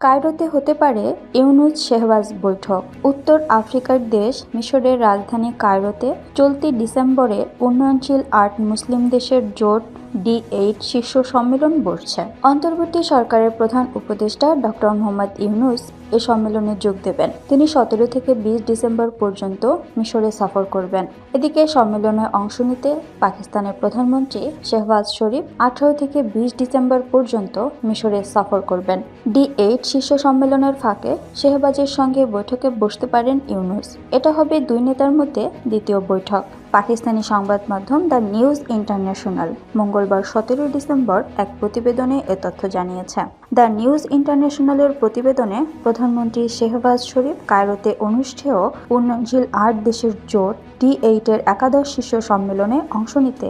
কায়রোতে হতে পারে ইউনুজ শেহবাজ বৈঠক। উত্তর আফ্রিকার দেশ মিশরের রাজধানী কায়রোতে চলতি ডিসেম্বরে উন্নয়নশীল আট মুসলিম দেশের জোট ডি এইট শীর্ষ সম্মেলন বসছে। অন্তর্বর্তী সরকারের প্রধান উপদেষ্টা ডক্টর মোহাম্মদ ইউনুস এ সম্মেলনে যোগ দেবেন। তিনি সতেরো থেকে বিশ ডিসেম্বর পর্যন্ত মিশরে সফর করবেন। এদিকে সম্মেলনে অংশ নিতে পাকিস্তানের প্রধানমন্ত্রী শেহবাজ শরীফ আঠারো থেকে বিশ ডিসেম্বর পর্যন্ত মিশরে সফর করবেন। ডি এইট শীর্ষ সম্মেলনের ফাঁকে শেহবাজের সঙ্গে বৈঠকে বসতে পারেন ইউনুস। এটা হবে দুই নেতার মধ্যে দ্বিতীয় বৈঠক। পাকিস্তানি সংবাদ মাধ্যম দ্য নিউজ ইন্টারন্যাশনাল মঙ্গলবার সতেরোই ডিসেম্বর এক প্রতিবেদনে এ তথ্য জানিয়েছে। দ্য নিউজ ইন্টারন্যাশনালের প্রতিবেদনে প্রধানমন্ত্রী শেহবাজ শরীফ কায়রোতে অনুষ্ঠেয় উন্নয়নশীল আট দেশের জোট টি এইটের একাদশ শীর্ষ সম্মেলনে অংশ নিতে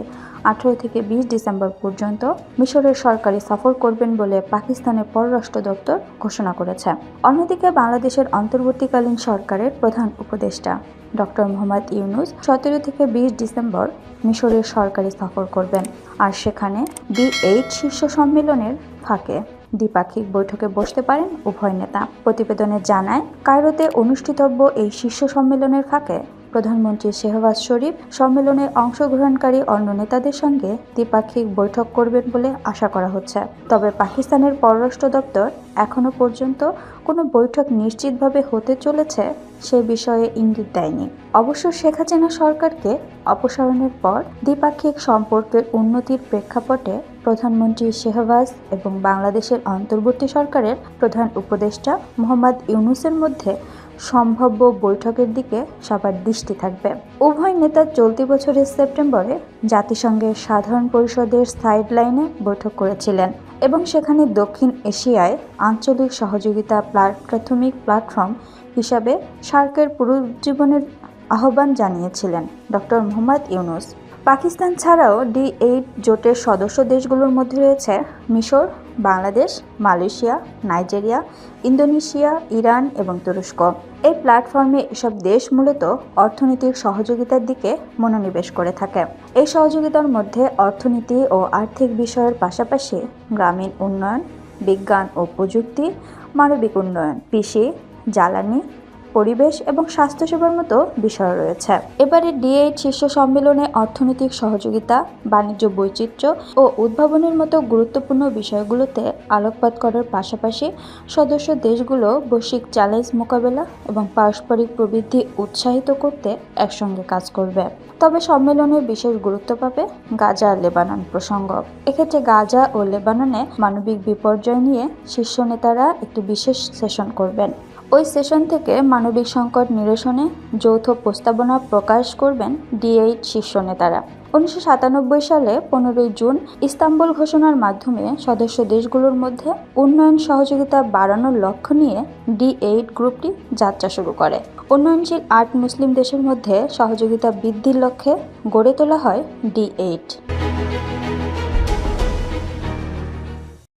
আঠারো থেকে বিশ ডিসেম্বর পর্যন্ত মিশরের সরকারি সফর করবেন বলে পাকিস্তানের পররাষ্ট্র দপ্তর ঘোষণা করেছে। অন্যদিকে বাংলাদেশের অন্তর্বর্তীকালীন সরকারের প্রধান উপদেষ্টা ডক্টর মোহাম্মদ ইউনুস সতেরো থেকে বিশ ডিসেম্বর মিশরের সরকারি সফর করবেন। আর সেখানে ডি এইট শীর্ষ সম্মেলনের ফাঁকে দ্বিপাক্ষিক বৈঠকে বসতে পারেন উভয় নেতা। প্রতিবেদনে জানায়, কায়রোতে অনুষ্ঠিতব্য এই শীর্ষ সম্মেলনের ফাঁকে প্রধানমন্ত্রী শেহবাজ শরীফ সম্মেলনে অংশগ্রহণকারী অন্য নেতাদের সঙ্গে দ্বিপাক্ষিক বৈঠক করবেন বলে আশা করা হচ্ছে। তবে পাকিস্তানের পররাষ্ট্র দপ্তর এখনও পর্যন্ত কোনো বৈঠক নিশ্চিতভাবে হতে চলেছে সে বিষয়ে ইঙ্গিত দেয়নি। অবশ্য শেখ হাসিনা সরকারকে অপসারণের পর দ্বিপাক্ষিক সম্পর্কের উন্নতির প্রেক্ষাপটে প্রধানমন্ত্রী শেহবাজ এবং বাংলাদেশের অন্তর্বর্তী সরকারের প্রধান উপদেষ্টা মোহাম্মদ ইউনুসের মধ্যে সম্ভাব্য বৈঠকের দিকে সবার দৃষ্টি থাকবে। উভয় নেতা চলতি বছরের সেপ্টেম্বরে জাতিসংঘের সাধারণ পরিষদের সাইডলাইনে বৈঠক করেছিলেন এবং সেখানে দক্ষিণ এশিয়ায় আঞ্চলিক সহযোগিতা প্রাথমিক প্ল্যাটফর্ম হিসাবে সার্কের পুনরুজ্জীবনের আহ্বান জানিয়েছিলেন ডক্টর মোহাম্মদ ইউনুস। পাকিস্তান ছাড়াও ডি এইট জোটের সদস্য দেশগুলোর মধ্যে রয়েছে মিশর Bangladesh, Malaysia, Nigeria, Indonesia, Iran এবং তুরস্ক। এই প্ল্যাটফর্মে এসব দেশ মূলত অর্থনৈতিক সহযোগিতার দিকে মনোনিবেশ করে থাকে। এই সহযোগিতার মধ্যে অর্থনীতি ও আর্থিক বিষয়ের পাশাপাশি গ্রামীণ উন্নয়ন, বিজ্ঞান ও প্রযুক্তি, মানবিক উন্নয়ন, কৃষি, জ্বালানি পরিবেশ এবং স্বাস্থ্যসেবার মতো বিষয় রয়েছে। এবারে ডি এইট শীর্ষ সম্মেলনে অর্থনৈতিক সহযোগিতা, বাণিজ্য বৈচিত্র্য ও উদ্ভাবনের মতো গুরুত্বপূর্ণ বিষয়গুলোতে আলোকপাত করার পাশাপাশি সদস্য দেশগুলো বৈশ্বিক চ্যালেঞ্জ মোকাবেলা এবং পারস্পরিক প্রবৃদ্ধি উৎসাহিত করতে একসঙ্গে কাজ করবে। তবে সম্মেলনে বিশেষ গুরুত্ব পাবে গাজা লেবানন প্রসঙ্গ। এক্ষেত্রে গাজা ও লেবাননে মানবিক বিপর্যয় নিয়ে শীর্ষ নেতারা একটি বিশেষ সেশন করবেন। ওই সেশন থেকে মানবিক সংকট নিরসনে যৌথ প্রস্তাবনা প্রকাশ করবেন ডি এইট শীর্ষ নেতারা। উনিশশো সাতানব্বই সালে পনেরোই জুন ইস্তাম্বুল ঘোষণার মাধ্যমে সদস্য দেশগুলোর মধ্যে উন্নয়ন সহযোগিতা বাড়ানোর লক্ষ্য নিয়ে ডি এইট গ্রুপটি যাত্রা শুরু করে। উন্নয়নশীল আট মুসলিম দেশের মধ্যে সহযোগিতা বৃদ্ধির লক্ষ্যে গড়ে তোলা হয় ডি এইট।